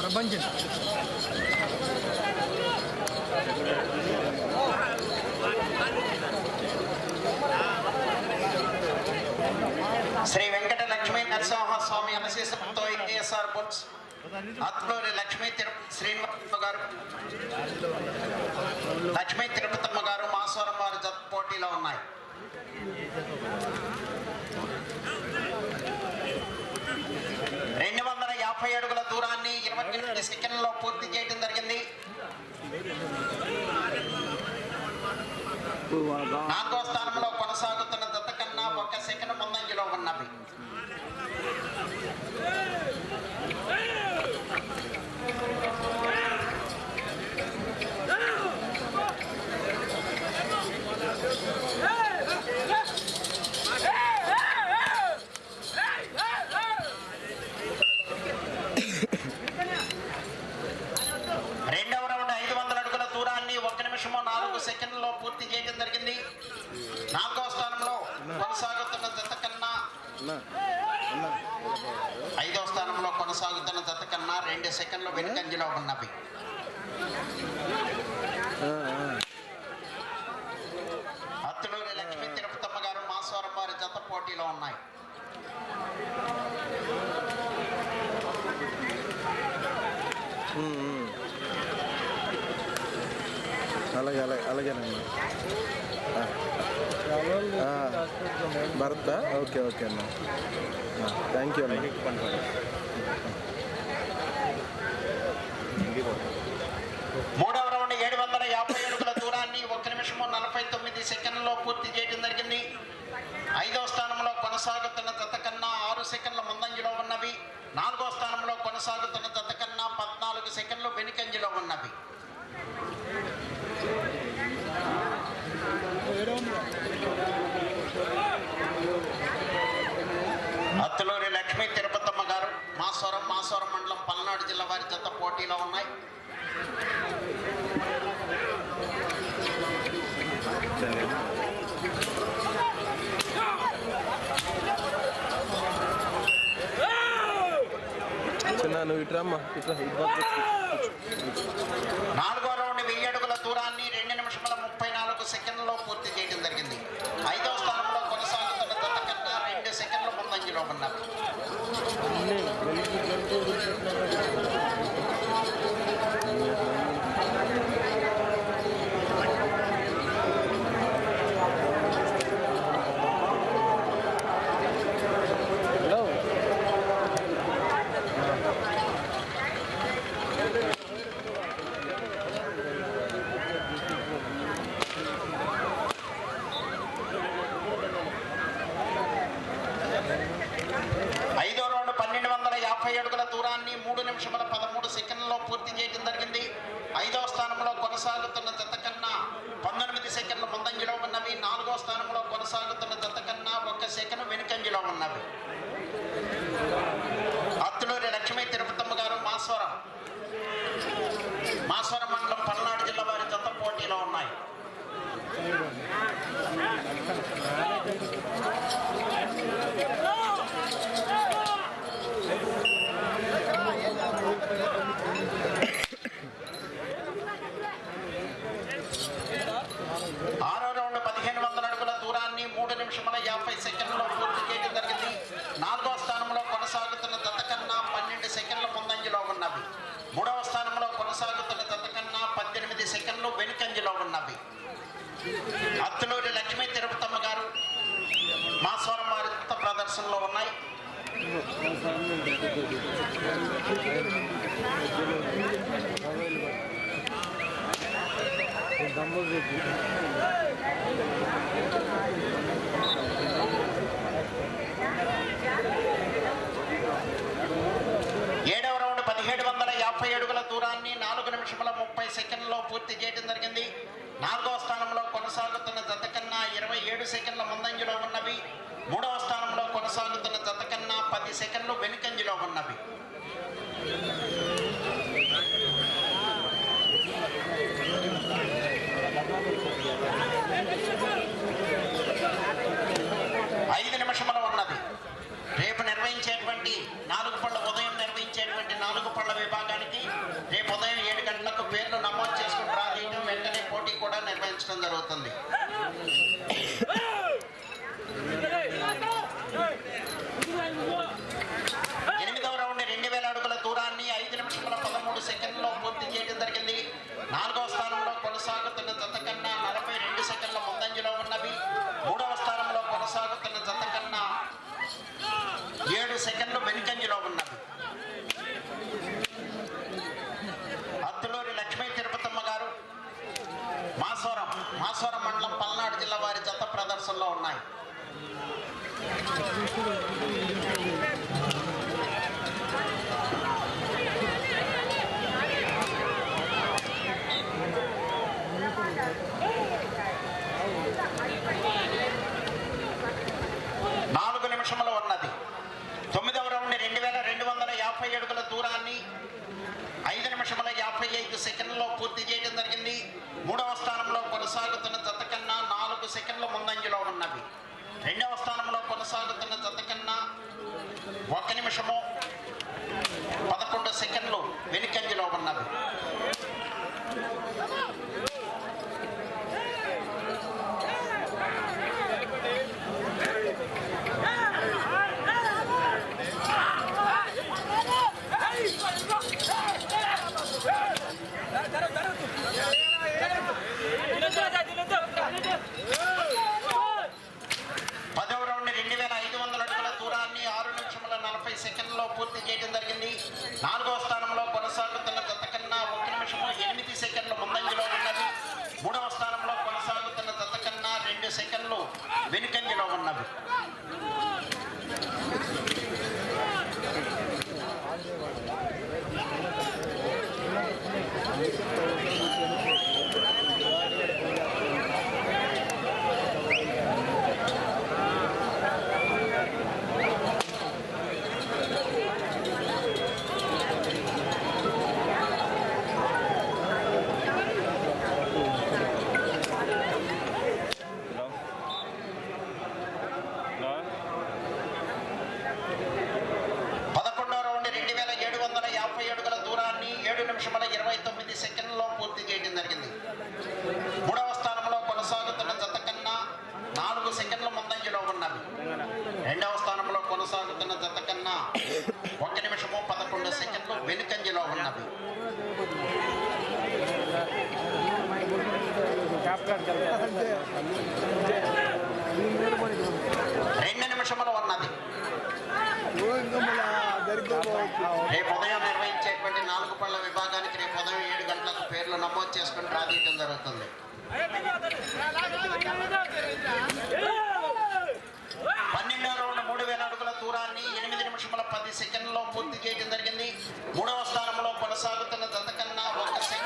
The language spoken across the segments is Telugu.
ప్రపంచం శ్రీ వెంకట లక్ష్మీ నరసింహస్వామి అనశీసంతో ఏఎస్ఆర్ బుక్స్. అత్లూరి లక్ష్మీ తిరుపతి శ్రీనివాసమ్మ గారు. లక్ష్మీ తిరుపతమ్మ గారు మాసవరం వారి జత పోటీలో ఉన్నాయి. రెండు వందల యాభై అడుగుల దూరాన్ని ఇరవై ఎనిమిది సెకండ్లో పూర్తి చేయడం జరిగింది. నాలుగో స్థానంలో కొనసాగుతున్న దత్త కన్నా ఒక సెకండ్ ముందంజలో ఉన్నవి రెండవ రౌండ్ ఐదు వందల అడుగుల దూరాన్ని ఒక నిమిషము నాలుగు సెకండ్లో పూర్తి చేయడం జరిగింది. నాలుగో స్థానంలో కొనసాగుతున్న జత కన్నా ఐదో స్థానంలో కొనసాగుతున్న జత కన్నా రెండు సెకండ్లు వెనుకంజలో ఉన్నవి. అత్తులూరి లక్ష్మీ తిరుపతమ్మ గారు మాస్వరం వారి జత పోటీలో ఉన్నాయి. అలాగే అలాగే అలాగేనండి. ఆ. భరత్ ఓకే ఓకే అన్న. థ్యాంక్ యూ అన్న. మూడవ రౌండ్ ఏడు వందల యాభై అడుగుల దూరాన్ని ఒక నిమిషము నలభై తొమ్మిది సెకండ్లో పూర్తి చేయడం జరిగింది. ఐదవ స్థానంలో కొనసాగుతున్న జత కన్నా ఆరు సెకండ్ల ముందంజలో ఉన్నవి. నాలుగో స్థానంలో కొనసాగుతున్న జత కన్నా పద్నాలుగు సెకండ్లు వెనుకంజలో ఉన్నవి అత్తులూరి లక్ష్మీ తిరుపతమ్మ గారు మాస్వరం మాస్వరం మండలం పల్నాడు జిల్లా వారి జత పోటీలో ఉన్నాయి చిన్న నువ్వు ఇట్లా నాలుగో రౌండ్ వెయ్యి అడుగుల దూరాన్ని రెండు నిమిషముల ముప్పై నాలుగు సెకండ్లలో పూర్తి చేయడం జరిగింది ఐదో స్థానంలో కొనసాగుతున్న జత కన్నా రెండు సెకండ్ల ముందంజలో ఉన్నారు హలో ఐదో రౌండ్ పన్నెండు వందల యాభై అడుగుల దూరాన్ని మూడు నిమిషముల పదమూడు సెకండ్లలో పూర్తి చేయడం జరిగింది ఐదో స్థానంలో కొనసాగుతున్న జత కన్నా పంతొమ్మిది సెకండ్ల ముందంజలో ఉన్నవి నాలుగో స్థానంలో కొనసాగుతున్న జత కన్నా ఒక సెకండ్ వెనుకంజలో ఉన్నవి అత్తులూరి లక్ష్మీ తిరుపతమ్మ గారు మాస్వరం మాస్వరం మండలం పల్నాడు జిల్లా వారి జత పోటీలో ఉన్నాయి ఆరో రౌండ్ పదిహేను వందల అడుగుల దూరాన్ని మూడు నిమిషముల యాభై సెకండ్లో పూర్తి చేయడం జరిగింది నాలుగో స్థానంలో కొనసాగుతున్న జత కన్నా పన్నెండు సెకండ్ల ముందంజలో ఉన్నవి మూడవ స్థానంలో కొనసాగుతున్న జత కన్నా పద్దెనిమిది వెనుకంజలో ఉన్నవి. అత్తులూరి లక్ష్మీ తిరుపతమ్మ గారు మా స్వరం ప్రదర్శనలో ఉన్నాయి. దమ్ము చిలకంజిలో ఉన్నవి. ఐదు నిమిషములు ఉన్నది. రేపు నిర్వహించేటువంటి నాలుగు పళ్ళ ఉదయం నిర్వహించేటువంటి నాలుగు పళ్ళ విభాగానికి రేపు ఉదయం ఏడు గంటలకు పేర్లు నమోదు చేసుకుని రాదీయడం వెంటనే పోటీ కూడా నిర్వహించడం జరుగుతుంది. సెకండ్లు వెనుకంజలో ఉన్నవి అత్తులూరి లక్ష్మీ తిరుపతమ్మ గారు మాసవరం మాసవరం మండలం పల్నాడు జిల్లా వారి జత ప్రదర్శనలో ఉన్నాయి నాలుగు నిమిషములు ఉన్నది తొమ్మిదవ రౌండ్ రెండు వేల రెండు వందల యాభై అడుగుల దూరాన్ని ఐదు నిమిషముల యాభై ఐదు సెకండ్లలో పూర్తి చేయడం జరిగింది మూడవ స్థానంలో కొనసాగుతున్న జత కన్నా నాలుగు సెకండ్ల ముందంజలో ఉన్నవి రెండవ స్థానంలో కొనసాగుతున్న జత కన్నా ఒక నిమిషము పదకొండు సెకండ్లు వెనుకంజలో ఉన్నవి పదవ రౌండ్ రెండు వేల ఐదు వందల అడుగుల దూరాన్ని ఆరు నిమిషముల నలభై సెకండ్లలో పూర్తి చేయడం జరిగింది. నాలుగో స్థానంలో కొనసాగుతున్న గత కన్నా ఒక నిమిషము ఎనిమిది సెకండ్లు ముందంజలో ఉన్నది. మూడవ స్థానంలో కొనసాగుతున్న గత కన్నా రెండు సెకండ్లు వెనుకంజలో ఉన్నవి హలో హలో పదకొండవ రౌండ్ రెండు వేల ఏడు వందల యాభై అడుగుల దూరాన్ని ఏడు నిమిషముల ఇరవై తొమ్మిది సెకండ్లలో పూర్తి చేయడం జరిగింది మూడవ స్థానంలో కొనసాగుతున్న జత కన్నా నాలుగు సెకండ్ల ముందంజలో ఉన్నవి రెండవ స్థానంలో కొనసాగుతున్న జత కన్నా ఒక నిమిషము పదకొండు సెకండ్లు వెనుకంజలో ఉన్నవి. రెండు నిమిషములు ఉన్నది. రేపు ఉదయం నిర్వహించేటువంటి నాలుగు పళ్ళ విభాగానికి రేపు ఉదయం ఏడు గంటలకు పేర్లు నమోదు చేసుకుని రాదీయటం జరుగుతుంది పన్నెండవ రౌండ్ మూడు వేల అడుగుల దూరాన్ని ఎనిమిది నిమిషముల పది సెకండ్లో పూర్తి చేయడం జరిగింది. మూడవ స్థానంలో కొనసాగుతున్న జత కన్నా ఒక సెకండ్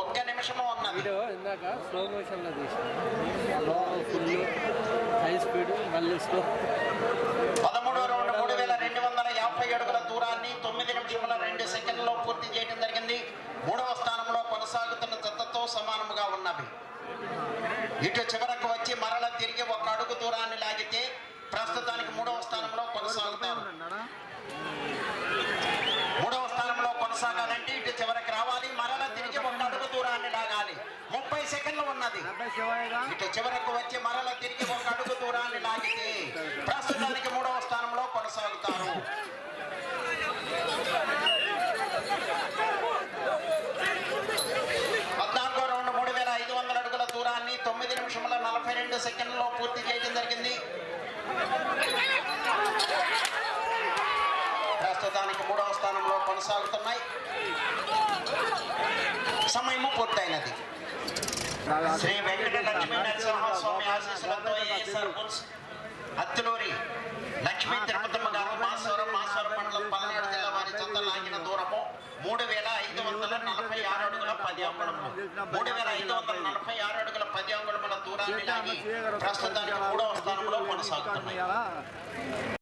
ఒక్క నిమిషము ఉన్నది వీడియో ఇందాక స్లో మోషన్లో తీసిన. ఫుల్ హై స్పీడ్ మళ్ళీ స్లో పదమూడవ రౌండ్ మూడు వేల రెండు వందల యాభై అడుగుల దూరాన్ని తొమ్మిది నిమిషముల రెండు సెకండ్లలో పూర్తి చేయడం జరిగింది. మూడవ స్థానంలో కొనసాగుతున్న జతతో సమానముగా ఉన్నవి. ఇటు చివరకు వచ్చి మరల తిరిగి ఒక అడుగు దూరాన్ని లాగితే ప్రస్తుతానికి మూడవ స్థానంలో కొనసాగుతారు. మూడవ స్థానంలో కొనసాగాలంటే ఇటు చివరికి రావాలి మరల తిరిగి ఒక అడుగు దూరాన్ని లాగాలి. ముప్పై సెకండ్లు ఉన్నది. ఇటు చివరకు వచ్చి మరల తిరిగి ఒక అడుగు దూరాన్ని లాగితే ప్రస్తుతానికి మూడవ స్థానంలో కొనసాగుతారు పద్నాలుగో రౌండ్ మూడు వేల ఐదు వందల అడుగుల దూరాన్ని తొమ్మిది నిమిషముల నలభై రెండు సెకండ్లలో పూర్తి చేయడం జరిగింది. ప్రస్తుతానికి మూడవ స్థానంలో కొనసాగుతున్నాయి. సమయము పూర్తయినది. శ్రీ వెంకట లక్ష్మీ నరసింహస్వామి ఆశీస్సులతో ఏఎస్ఆర్ బుల్స్ అత్తులూరి లక్ష్మీ తిరుపతమ్మ గారు మాసవరం మాసవరం మండలం పల్నాడు జిల్లా మూడు వేల ఐదు వందల నలభై ఆరు అడుగుల పది అంగుళములు మూడు వేల ఐదు వందల నలభై ఆరు అడుగుల పది అంగుళముల దూరాన్ని లాగి ప్రస్తుతానికి మూడవ స్థానంలో కొనసాగుతున్నాయి